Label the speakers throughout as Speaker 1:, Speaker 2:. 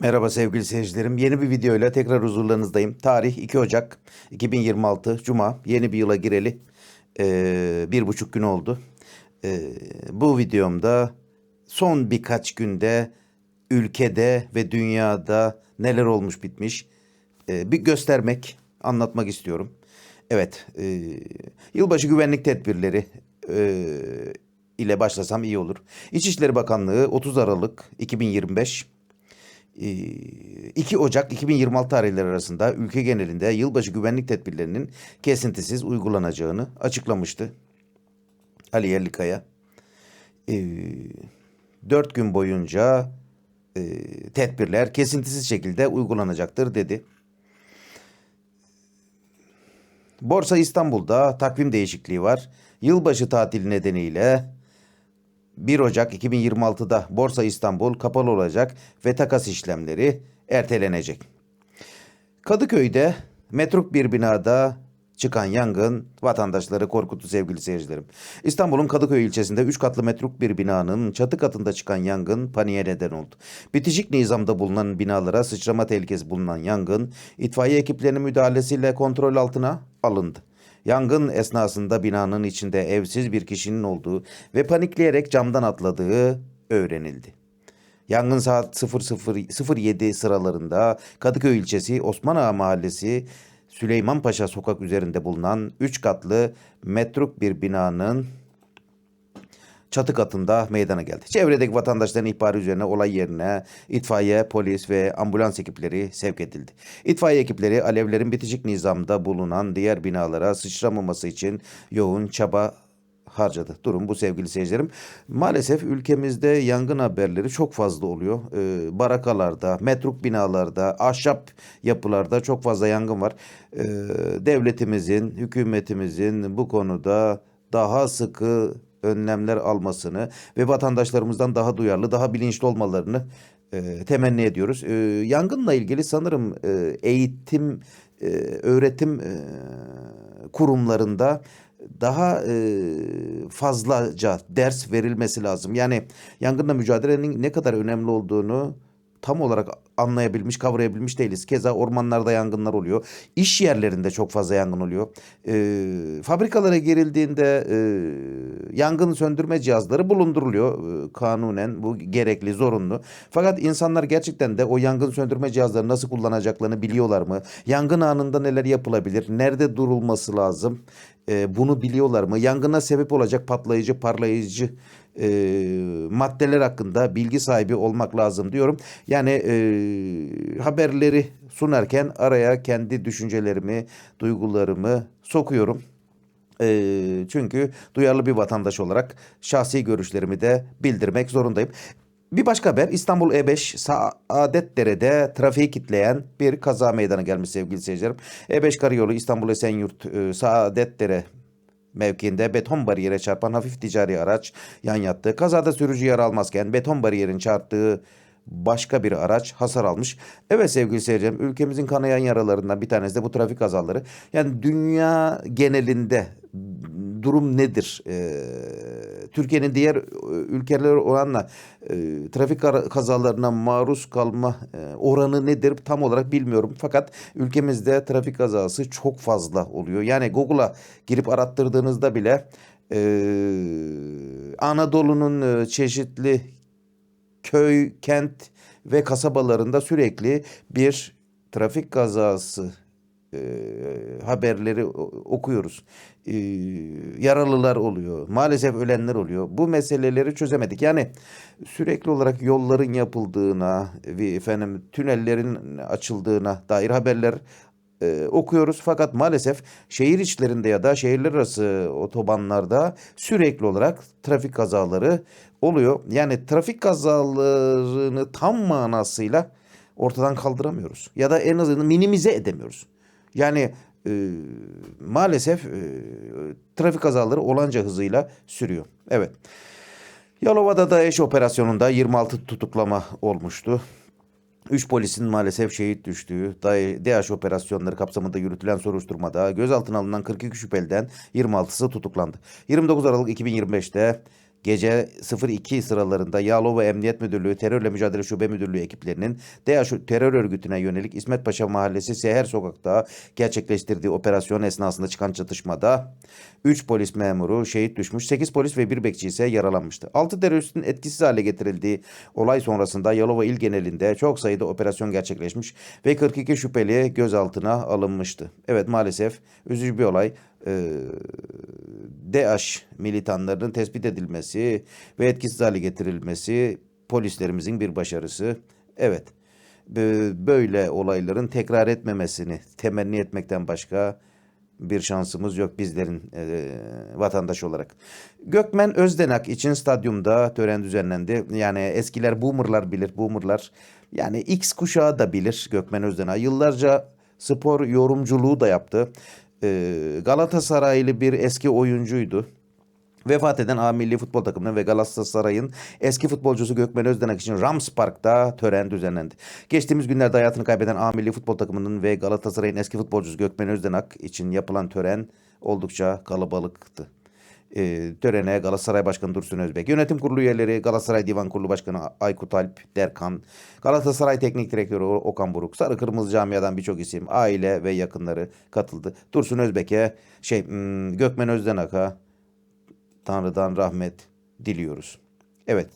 Speaker 1: Merhaba sevgili seyircilerim. Yeni bir videoyla tekrar huzurlarınızdayım. Tarih 2 Ocak 2026 Cuma. Yeni bir yıla gireli ee, bir buçuk gün oldu. Ee, bu videomda son birkaç günde ülkede ve dünyada neler olmuş bitmiş ee, bir göstermek, anlatmak istiyorum. Evet, e, yılbaşı güvenlik tedbirleri e, ile başlasam iyi olur. İçişleri Bakanlığı 30 Aralık 2025 2 Ocak 2026 tarihleri arasında ülke genelinde yılbaşı güvenlik tedbirlerinin kesintisiz uygulanacağını açıklamıştı. Ali Yerlikaya. 4 gün boyunca e, tedbirler kesintisiz şekilde uygulanacaktır dedi. Borsa İstanbul'da takvim değişikliği var. Yılbaşı tatili nedeniyle 1 Ocak 2026'da Borsa İstanbul kapalı olacak ve takas işlemleri ertelenecek. Kadıköy'de metruk bir binada çıkan yangın vatandaşları korkuttu sevgili seyircilerim. İstanbul'un Kadıköy ilçesinde 3 katlı metruk bir binanın çatı katında çıkan yangın paniğe neden oldu. Bitişik nizamda bulunan binalara sıçrama tehlikesi bulunan yangın itfaiye ekiplerinin müdahalesiyle kontrol altına alındı. Yangın esnasında binanın içinde evsiz bir kişinin olduğu ve panikleyerek camdan atladığı öğrenildi. Yangın saat 00.07 sıralarında Kadıköy ilçesi Osman Ağa mahallesi Süleymanpaşa sokak üzerinde bulunan 3 katlı metruk bir binanın çatı katında meydana geldi. Çevredeki vatandaşların ihbarı üzerine olay yerine itfaiye, polis ve ambulans ekipleri sevk edildi. İtfaiye ekipleri alevlerin bitişik nizamda bulunan diğer binalara sıçramaması için yoğun çaba harcadı. Durum bu sevgili seyircilerim. Maalesef ülkemizde yangın haberleri çok fazla oluyor. Ee, barakalarda, metruk binalarda, ahşap yapılarda çok fazla yangın var. Ee, devletimizin, hükümetimizin bu konuda daha sıkı önlemler almasını ve vatandaşlarımızdan daha duyarlı, daha bilinçli olmalarını e, temenni ediyoruz. E, yangınla ilgili sanırım e, eğitim, e, öğretim e, kurumlarında daha e, fazlaca ders verilmesi lazım. Yani yangınla mücadelenin ne kadar önemli olduğunu tam olarak anlayabilmiş, kavrayabilmiş değiliz. Keza ormanlarda yangınlar oluyor. İş yerlerinde çok fazla yangın oluyor. E, fabrikalara girildiğinde e, yangın söndürme cihazları bulunduruluyor. E, kanunen bu gerekli, zorunlu. Fakat insanlar gerçekten de o yangın söndürme cihazları nasıl kullanacaklarını biliyorlar mı? Yangın anında neler yapılabilir? Nerede durulması lazım? E, bunu biliyorlar mı? Yangına sebep olacak patlayıcı, parlayıcı e, maddeler hakkında bilgi sahibi olmak lazım diyorum. Yani e, haberleri sunarken araya kendi düşüncelerimi, duygularımı sokuyorum. E, çünkü duyarlı bir vatandaş olarak şahsi görüşlerimi de bildirmek zorundayım. Bir başka haber İstanbul E5 Saadetdere'de trafiği kitleyen bir kaza meydana gelmiş sevgili seyircilerim. E5 karayolu İstanbul Esenyurt e, Saadetdere mevkiinde beton bariyere çarpan hafif ticari araç yan yattı. Kazada sürücü yara almazken beton bariyerin çarptığı başka bir araç hasar almış. Evet sevgili seyircilerim ülkemizin kanayan yaralarından bir tanesi de bu trafik kazaları. Yani dünya genelinde durum nedir? Ee, Türkiye'nin diğer ülkeler oranla e, trafik kazalarına maruz kalma e, oranı nedir tam olarak bilmiyorum. Fakat ülkemizde trafik kazası çok fazla oluyor. Yani Google'a girip arattırdığınızda bile e, Anadolu'nun e, çeşitli köy, kent ve kasabalarında sürekli bir trafik kazası e, haberleri okuyoruz. E, yaralılar oluyor. Maalesef ölenler oluyor. Bu meseleleri çözemedik. Yani sürekli olarak yolların yapıldığına ve efendim tünellerin açıldığına dair haberler e, okuyoruz. Fakat maalesef şehir içlerinde ya da şehirler arası otobanlarda sürekli olarak trafik kazaları oluyor. Yani trafik kazalarını tam manasıyla ortadan kaldıramıyoruz. Ya da en azından minimize edemiyoruz. Yani e, maalesef e, trafik kazaları olanca hızıyla sürüyor. Evet. Yalova'da da eş operasyonunda 26 tutuklama olmuştu. 3 polisin maalesef şehit düştüğü DH operasyonları kapsamında yürütülen soruşturmada gözaltına alınan 42 şüpheliden 26'sı tutuklandı. 29 Aralık 2025'te Gece 02 sıralarında Yalova Emniyet Müdürlüğü Terörle Mücadele Şube Müdürlüğü ekiplerinin DAEŞ terör örgütüne yönelik İsmet Paşa Mahallesi Seher Sokak'ta gerçekleştirdiği operasyon esnasında çıkan çatışmada 3 polis memuru şehit düşmüş, 8 polis ve bir bekçi ise yaralanmıştı. 6 teröristin etkisiz hale getirildiği olay sonrasında Yalova il genelinde çok sayıda operasyon gerçekleşmiş ve 42 şüpheli gözaltına alınmıştı. Evet maalesef üzücü bir olay. Ee, DAEŞ militanlarının tespit edilmesi ve etkisiz hale getirilmesi polislerimizin bir başarısı. Evet, bö- böyle olayların tekrar etmemesini temenni etmekten başka bir şansımız yok bizlerin e, vatandaş olarak. Gökmen Özdenak için stadyumda tören düzenlendi. Yani eskiler boomerlar bilir, boomerlar. Yani X kuşağı da bilir Gökmen Özdenak. Yıllarca spor yorumculuğu da yaptı. E, Galatasaraylı bir eski oyuncuydu. Vefat eden A Milli Futbol Takımı'nın ve Galatasaray'ın eski futbolcusu Gökmen Özdenak için Rams Park'ta tören düzenlendi. Geçtiğimiz günlerde hayatını kaybeden A Milli Futbol Takımı'nın ve Galatasaray'ın eski futbolcusu Gökmen Özdenak için yapılan tören oldukça kalabalıktı. Ee, törene Galatasaray Başkanı Dursun Özbek, Yönetim Kurulu üyeleri Galatasaray Divan Kurulu Başkanı Aykut Alp Derkan, Galatasaray Teknik Direktörü Okan Buruk, Sarı Kırmızı Camia'dan birçok isim, aile ve yakınları katıldı. Dursun Özbek'e, şey hmm, Gökmen Özdenak'a Tanrı'dan rahmet diliyoruz. Evet.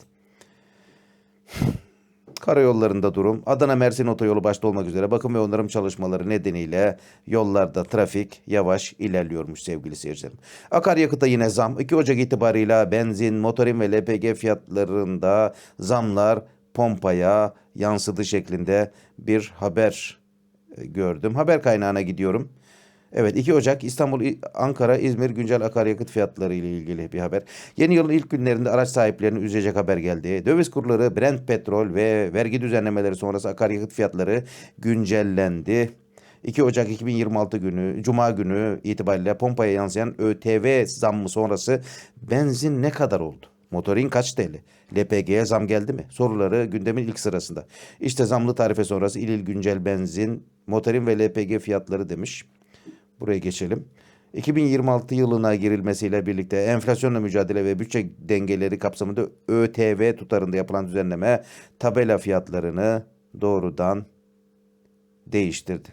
Speaker 1: Karayollarında durum. Adana Mersin otoyolu başta olmak üzere bakım ve onarım çalışmaları nedeniyle yollarda trafik yavaş ilerliyormuş sevgili seyircilerim. Akaryakıta yine zam. 2 Ocak itibarıyla benzin, motorin ve LPG fiyatlarında zamlar pompaya yansıdı şeklinde bir haber e, gördüm. Haber kaynağına gidiyorum. Evet 2 Ocak İstanbul, Ankara, İzmir güncel akaryakıt fiyatları ile ilgili bir haber. Yeni yılın ilk günlerinde araç sahiplerini üzecek haber geldi. Döviz kurları, Brent petrol ve vergi düzenlemeleri sonrası akaryakıt fiyatları güncellendi. 2 Ocak 2026 günü, Cuma günü itibariyle pompaya yansıyan ÖTV zammı sonrası benzin ne kadar oldu? Motorin kaç TL? LPG'ye zam geldi mi? Soruları gündemin ilk sırasında. İşte zamlı tarife sonrası il il güncel benzin, motorin ve LPG fiyatları demiş. Buraya geçelim. 2026 yılına girilmesiyle birlikte enflasyonla mücadele ve bütçe dengeleri kapsamında ÖTV tutarında yapılan düzenleme tabela fiyatlarını doğrudan değiştirdi.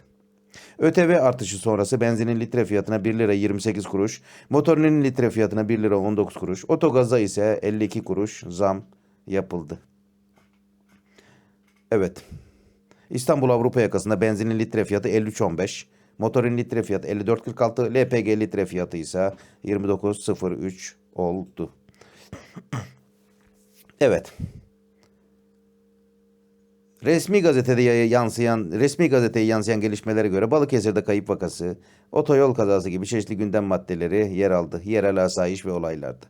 Speaker 1: ÖTV artışı sonrası benzinin litre fiyatına 1 lira 28 kuruş, motorinin litre fiyatına 1 lira 19 kuruş, otogaza ise 52 kuruş zam yapıldı. Evet. İstanbul Avrupa yakasında benzinin litre fiyatı 53.15, motorin litre fiyatı 54.46, LPG litre fiyatı ise 29.03 oldu. Evet. Resmi gazetede yansıyan, resmi gazeteye yansıyan gelişmelere göre Balıkesir'de kayıp vakası, otoyol kazası gibi çeşitli gündem maddeleri yer aldı. Yerel asayiş ve olaylardı.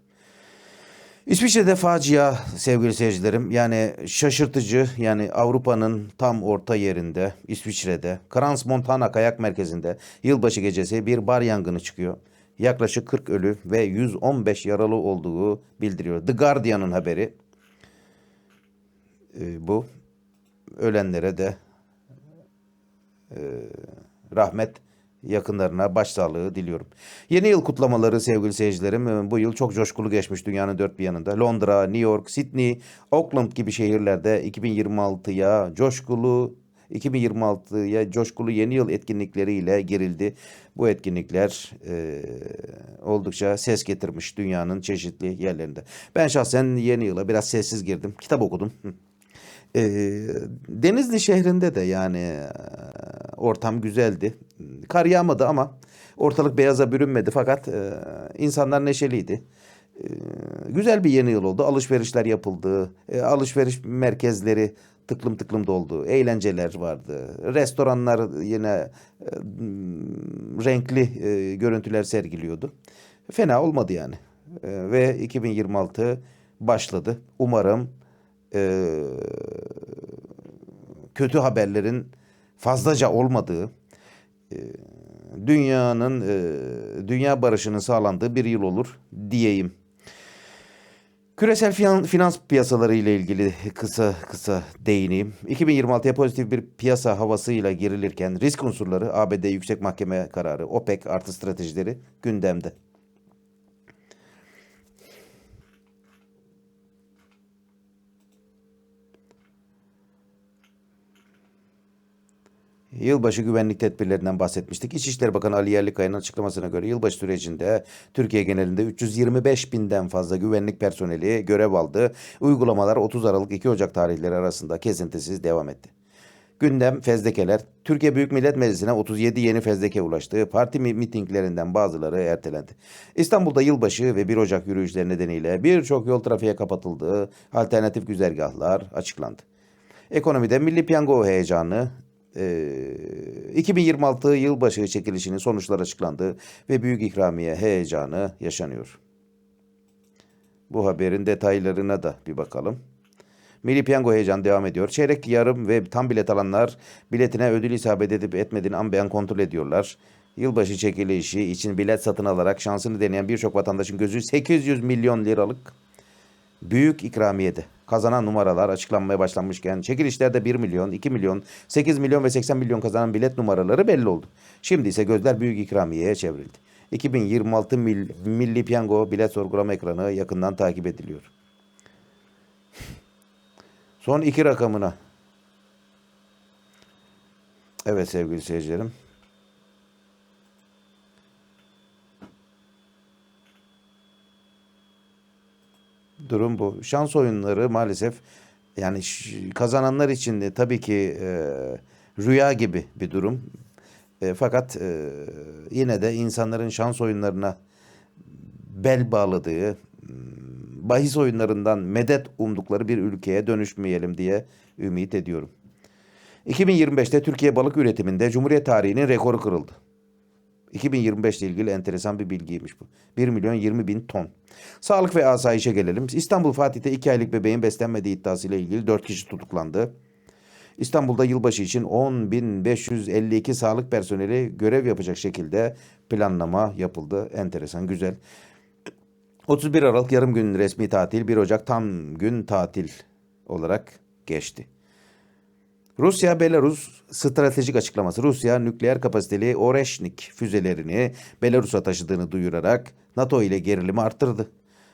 Speaker 1: İsviçre'de facia sevgili seyircilerim. Yani şaşırtıcı yani Avrupa'nın tam orta yerinde İsviçre'de Crans Montana kayak merkezinde yılbaşı gecesi bir bar yangını çıkıyor. Yaklaşık 40 ölü ve 115 yaralı olduğu bildiriyor. The Guardian'ın haberi Ee, bu. Ölenlere de e, rahmet yakınlarına başsağlığı diliyorum. Yeni yıl kutlamaları sevgili seyircilerim e, bu yıl çok coşkulu geçmiş dünyanın dört bir yanında. Londra, New York, Sydney, Auckland gibi şehirlerde 2026'ya coşkulu 2026'ya coşkulu yeni yıl etkinlikleriyle girildi. Bu etkinlikler e, oldukça ses getirmiş dünyanın çeşitli yerlerinde. Ben şahsen yeni yıla biraz sessiz girdim. Kitap okudum. E, Denizli şehrinde de yani e, ortam güzeldi. Kar yağmadı ama ortalık beyaza bürünmedi fakat e, insanlar neşeliydi. E, güzel bir yeni yıl oldu. Alışverişler yapıldı. E, alışveriş merkezleri tıklım tıklım doldu. Eğlenceler vardı. Restoranlar yine e, renkli e, görüntüler sergiliyordu. Fena olmadı yani. E, ve 2026 başladı. Umarım e, kötü haberlerin fazlaca olmadığı, dünyanın e, dünya barışının sağlandığı bir yıl olur diyeyim. Küresel finan- finans piyasaları ile ilgili kısa kısa değineyim. 2026'ya pozitif bir piyasa havasıyla girilirken risk unsurları ABD Yüksek Mahkeme kararı, OPEC artı stratejileri gündemde. Yılbaşı güvenlik tedbirlerinden bahsetmiştik. İçişleri Bakanı Ali Yerlikaya'nın açıklamasına göre yılbaşı sürecinde Türkiye genelinde 325 binden fazla güvenlik personeli görev aldı. Uygulamalar 30 Aralık 2 Ocak tarihleri arasında kesintisiz devam etti. Gündem fezlekeler. Türkiye Büyük Millet Meclisi'ne 37 yeni fezleke ulaştı. Parti mi- mitinglerinden bazıları ertelendi. İstanbul'da yılbaşı ve 1 Ocak yürüyüşleri nedeniyle birçok yol trafiğe kapatıldı. Alternatif güzergahlar açıklandı. Ekonomide milli piyango heyecanı, eee, 2026 yılbaşı çekilişinin sonuçları açıklandı ve büyük ikramiye heyecanı yaşanıyor. Bu haberin detaylarına da bir bakalım. Milli Piyango heyecanı devam ediyor. Çeyrek, yarım ve tam bilet alanlar biletine ödül isabet edip etmediğini an kontrol ediyorlar. Yılbaşı çekilişi için bilet satın alarak şansını deneyen birçok vatandaşın gözü 800 milyon liralık büyük ikramiyede. Kazanan numaralar açıklanmaya başlanmışken çekilişlerde 1 milyon, 2 milyon, 8 milyon ve 80 milyon kazanan bilet numaraları belli oldu. Şimdi ise gözler büyük ikramiyeye çevrildi. 2026 Mil- Milli Piyango bilet sorgulama ekranı yakından takip ediliyor. Son iki rakamına. Evet sevgili seyircilerim. Durum bu. Şans oyunları maalesef yani kazananlar için de tabii ki e, rüya gibi bir durum. E, fakat e, yine de insanların şans oyunlarına bel bağladığı, bahis oyunlarından medet umdukları bir ülkeye dönüşmeyelim diye ümit ediyorum. 2025'te Türkiye balık üretiminde Cumhuriyet tarihinin rekoru kırıldı. 2025 ile ilgili enteresan bir bilgiymiş bu. 1 milyon 20 bin ton. Sağlık ve asayişe gelelim. İstanbul Fatih'te 2 aylık bebeğin beslenmediği iddiasıyla ilgili 4 kişi tutuklandı. İstanbul'da yılbaşı için 10.552 sağlık personeli görev yapacak şekilde planlama yapıldı. Enteresan, güzel. 31 Aralık yarım gün resmi tatil, 1 Ocak tam gün tatil olarak geçti. Rusya Belarus stratejik açıklaması. Rusya nükleer kapasiteli Oreşnik füzelerini Belarus'a taşıdığını duyurarak NATO ile gerilimi arttırdı.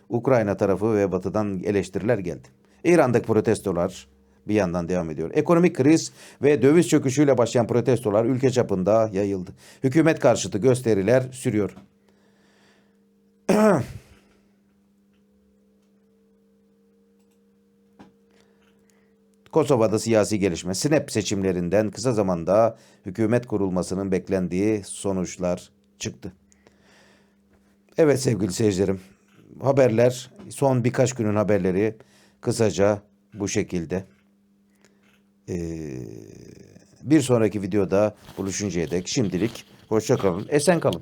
Speaker 1: Ukrayna tarafı ve batıdan eleştiriler geldi. İran'daki protestolar bir yandan devam ediyor. Ekonomik kriz ve döviz çöküşüyle başlayan protestolar ülke çapında yayıldı. Hükümet karşıtı gösteriler sürüyor. Kosova'da siyasi gelişme. Snap seçimlerinden kısa zamanda hükümet kurulmasının beklendiği sonuçlar çıktı. Evet sevgili seyircilerim. Haberler, son birkaç günün haberleri kısaca bu şekilde. Ee, bir sonraki videoda buluşuncaya dek şimdilik hoşça kalın, esen kalın.